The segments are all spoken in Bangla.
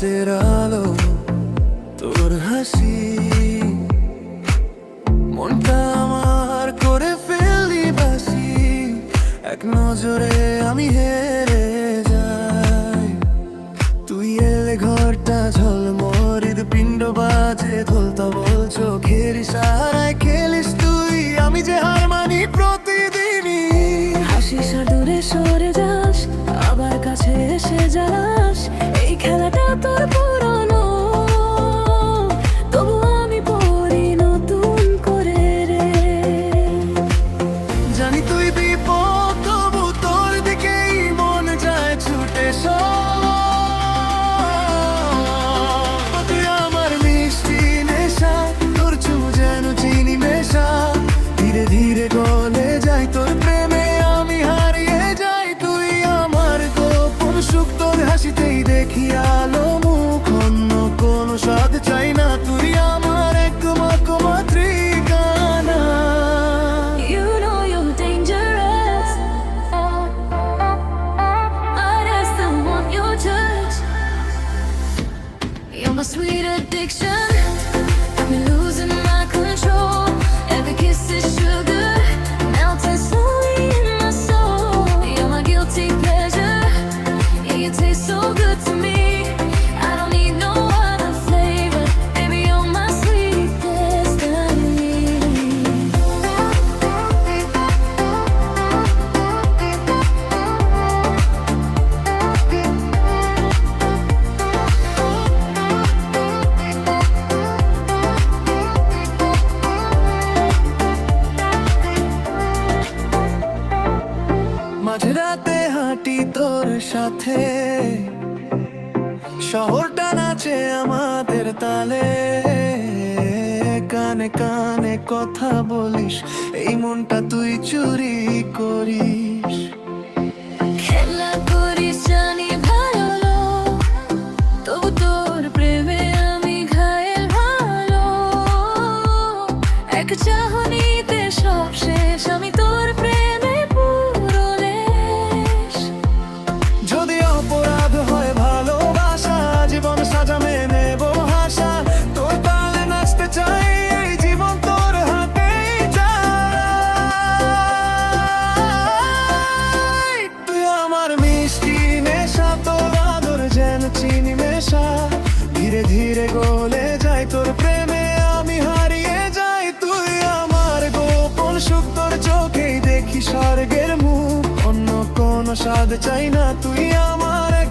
রাতের আলো তোর হাসি। মনটা আমার করে ফেলি বাসি। এক নজরে আমি হে তালে কানে কানে কথা বলিস, এই মনটা তুই চুরি করিস। খেলা করিস জানি ভালো তোর প্রেমে আমি ভালো এক চাহনিতে সব আমার স্বাদ চাই না তুই আমার এক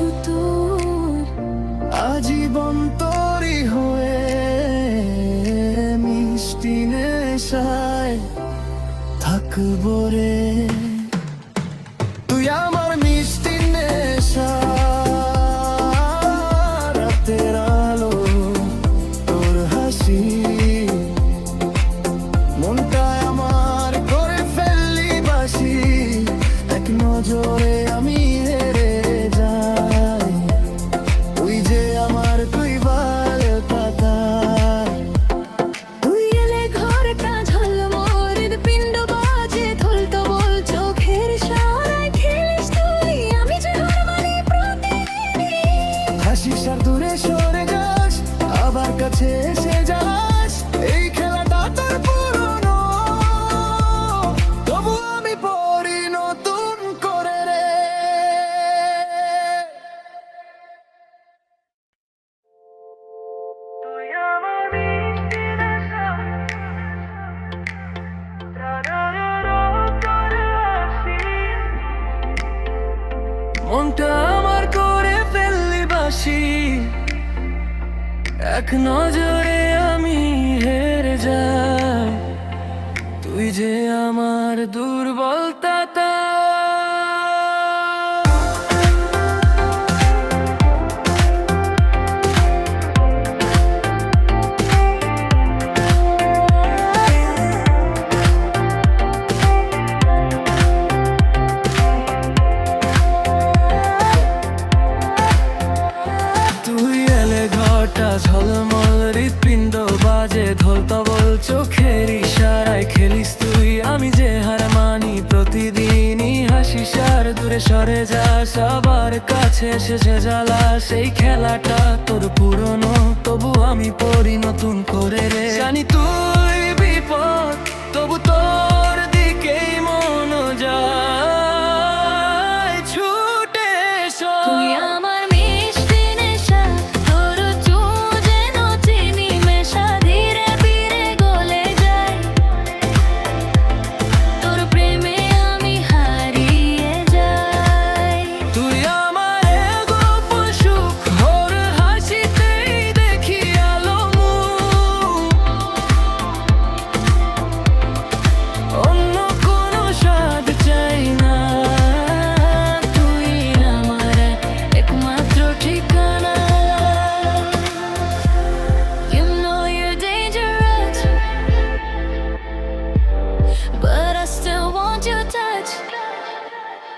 সুতোর আজীবন তরি হয়ে মিষ্টি নেশায় থাকব রে। এখনও নজরে আমি হেরে যা তুই যে আমার দু সরে যা, সবার কাছে শেষে জ্বালা, সেই খেলাটা তোর পুরনো। তবু আমি পরি নতুন করে রে। জানি তুই বিপদ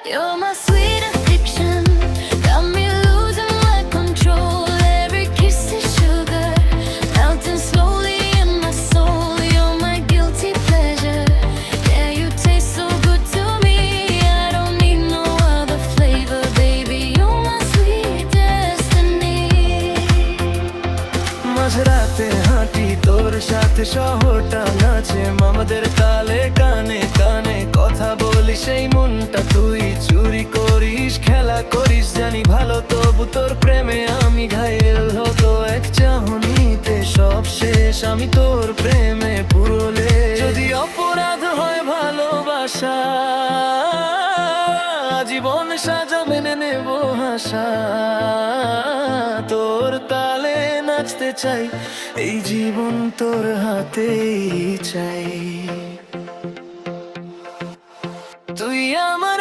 You're my sweetest তোর সাথে শহরটা নাচে, মামাদের তালে কানে কানে কথা বলি, সেই মনটা তুই চুরি করিস, খেলা করিস, জানি ভালো তবু তোর প্রেমে আমি ঘায়েল হতো এক চাহনিতে, সব শেষ, আমি তোর প্রেমে পুরলে। যদি অপরাধ হয় ভালোবাসা, জীবন সাজা মেনে নেব হাসা। চাই এই জীবন তোর হাতেই চাই। তুই আমার